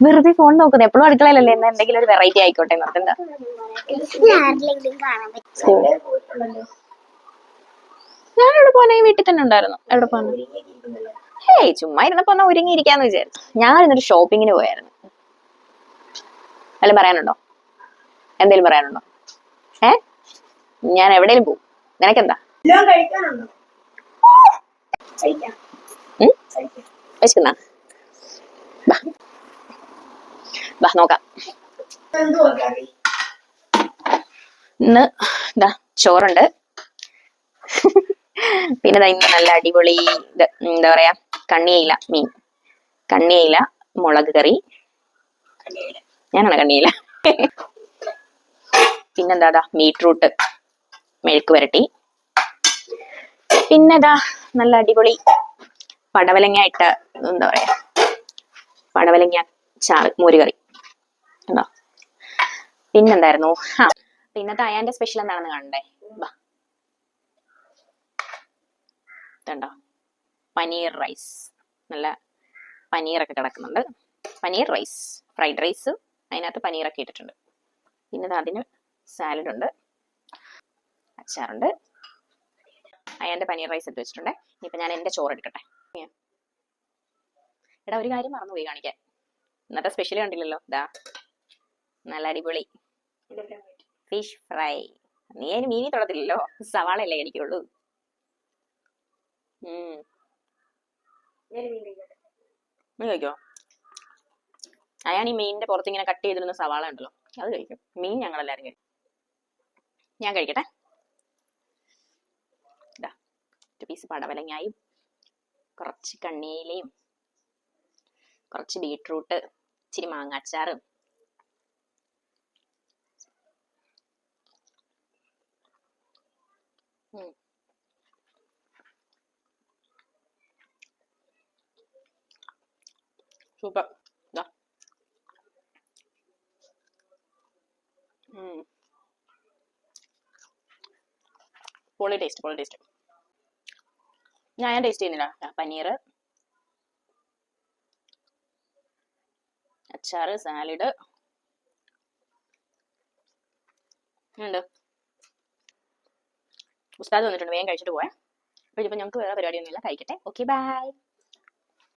വെറുതെ ഫോൺ നോക്കുന്നത് എപ്പോഴും അടുക്കളയിലല്ലേ എന്നാ എന്തെങ്കിലും ഒരു വെറൈറ്റി ആയിക്കോട്ടെ നിർത്തണ്ട ഞാൻ എവിടെ പോകാനായി വീട്ടിൽ തന്നെ ഉണ്ടായിരുന്നു. എവിടെ പോകാൻ ഏയ് ചുമ്മാ ഇരുന്നപ്പോ ഒന്ന് ഒരുങ്ങിയിരിക്കാന്ന് വിചാരിച്ചു. ഞാൻ ഇന്നൊരു ഷോപ്പിങ്ങിന് പോയായിരുന്നു. വല്ലതും പറയാനുണ്ടോ? എന്തേലും പറയാനുണ്ടോ? ഏ? ഞാൻ എവിടെയും പോവും. നിനക്കെന്താ? വിശക്കുന്നാ ബാ ബാ നോക്കാം. ഇന്ന് ഇതാ ചോറുണ്ട്. പിന്നെ ഇന്ന് നല്ല അടിപൊളി ഇത് എന്താ പറയാ കണ്ണിയില മീൻ. കണ്ണിയില മുളക് കറി. ഞാനാണ് കണ്ണിയില പിന്നെന്താ ബീട്രൂട്ട് മെഴുക്ക് വരട്ടി. പിന്നെതാ നല്ല അടിപൊളി പടവലങ്ങ ഇട്ട എന്താ പറയാ പടവലങ്ങ ചാറ് മോരുകറി. പിന്നെന്തായിരുന്നു? ആ പിന്നത്തെ അയാന്റെ സ്പെഷ്യൽ എന്താണെന്ന് കാണണ്ടേ? ഇതുണ്ടോ? പനീർ റൈസ് നല്ല പനീറൊക്കെ കിടക്കുന്നുണ്ട്. പനീർ റൈസ് ഫ്രൈഡ് റൈസ് അതിനകത്ത് പനീറൊക്കെ ഇട്ടിട്ടുണ്ട്. പിന്നെ അതിന് സാലഡ് ഉണ്ട്. അച്ചാറുണ്ട്. അയാന്റെ പനീർ റൈസ് എടുത്ത് വെച്ചിട്ടുണ്ട്. ഇപ്പൊ ഞാൻ എന്റെ ചോറ് എടുക്കട്ടെ. എടാ ഒരു കാര്യം മറന്നുപോയി കാണിക്കാൻ. ഇന്നത്തെ സ്പെഷ്യൽ കണ്ടില്ലല്ലോ. ദാ. നല്ല അടിപൊളി. ഫിഷ് ഫ്രൈ നീ അതിന് മീനി തൊടത്തില്ലല്ലോ. സവാള അല്ലേ കഴിക്കുള്ളൂ. നീ കഴിക്കോ? അയാൾ ഈ മീനിന്റെ പുറത്ത് ഇങ്ങനെ കട്ട് ചെയ്തിരുന്ന സവാള ഉണ്ടല്ലോ. അത് കഴിക്കും. മീൻ ഞങ്ങൾ ഞങ്ങളെല്ലാരും കഴിക്കും. ഞാൻ കഴിക്കട്ടെ. ഒരു പീസ് പടവലങ്ങായും കുറച്ച് കണ്ണിയിലയും കുറച്ച് ബീട്രൂട്ട് ഇച്ചിരി മാങ്ങാച്ചാറും ദാ. ഉം. പൊളി ടേസ്റ്റ് പൊളി ടേസ്റ്റ് ഞാൻ ഞാൻ ടേസ്റ്റ് ചെയ്യുന്നില്ല. പനീർ അച്ചാറ് സാലഡ് ഉണ്ട്. ഉസ്താദ് വന്നിട്ടുണ്ട്. വേഗം കഴിച്ചിട്ട് പോവാം. അപ്പോൾ ഇപ്പം ഞങ്ങൾക്ക് വേറെ പരിപാടിയൊന്നുമില്ല. കഴിക്കട്ടെ. Okay bye